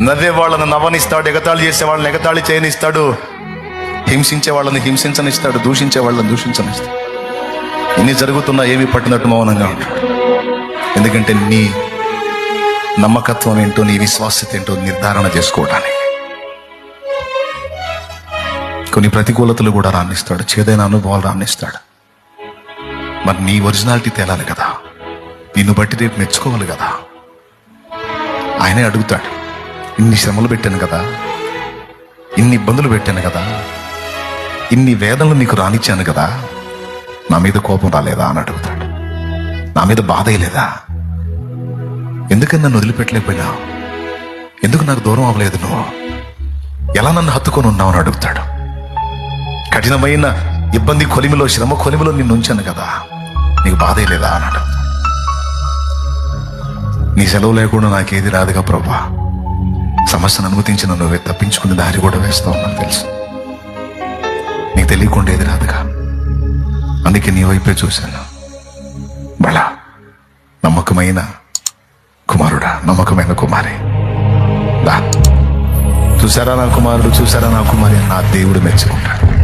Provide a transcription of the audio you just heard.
నవ్వే వాళ్ళని నవ్వనిస్తాడు ఎగతాళి చేసే వాళ్ళని ఎగతాళి చేయనిస్తాడు. హింసించే వాళ్ళని హింసించనిస్తాడు దూషించే వాళ్ళని దూషించనిస్తాడు. ఇన్ని జరుగుతున్నా ఏమి పట్టినట్టు మౌనంగా ఉంటాడు ఎందుకంటే నీ నమ్మకత్వం ఏంటో నీ విశ్వాసత ఏంటో నిర్ధారణ చేసుకోవడానికి. కొన్ని ప్రతికూలతలు కూడా రాణిస్తాడు చేదైన అనుభవాలు రాణిస్తాడు. మరి నీ ఒరిజినాలిటీ తేలాలి కదా. నిన్ను బట్టి రేపు మెచ్చుకోవాలి కదా. ఆయనే అడుగుతాడు. ఇన్ని శ్రమలు పెట్టాను కదా. ఇన్ని ఇబ్బందులు పెట్టాను కదా. ఇన్ని వేదనలు నీకు రానిచ్చాను కదా. నా మీద కోపం రాలేదా అని అడుగుతాడు. నా మీద బాధ లేదా ఎందుకని నన్ను వదిలిపెట్టలేకపోయినా? ఎందుకు నాకు దూరం అవ్వలేదు నువ్వు? ఎలా నన్ను హత్తుకొని ఉన్నావు అని అడుగుతాడు. కఠినమైన ఇబ్బంది కొలిమిలో శ్రమ కొలిమిలో నిన్ను ఉంచాను కదా. నీకు బాధే లేదా అని అడుగుతాడు. నీ సెలవు లేకుండా నాకేది రాదుగా ప్రభా. సమస్యను అనుమతించిన నువ్వే తప్పించుకునే దారి కూడా వేస్తావు నాకు తెలుసు. నీకు తెలియకుండా ఏది రాదుగా అందుకే నీ వైపే చూశాను. బళ నమ్మకమైన కుమారుడా నమ్మకమైన కుమారి. దా చూసారా నా కుమారుడు చూసారా నా కుమారి నా దేవుడు మెచ్చుకుంటాడు.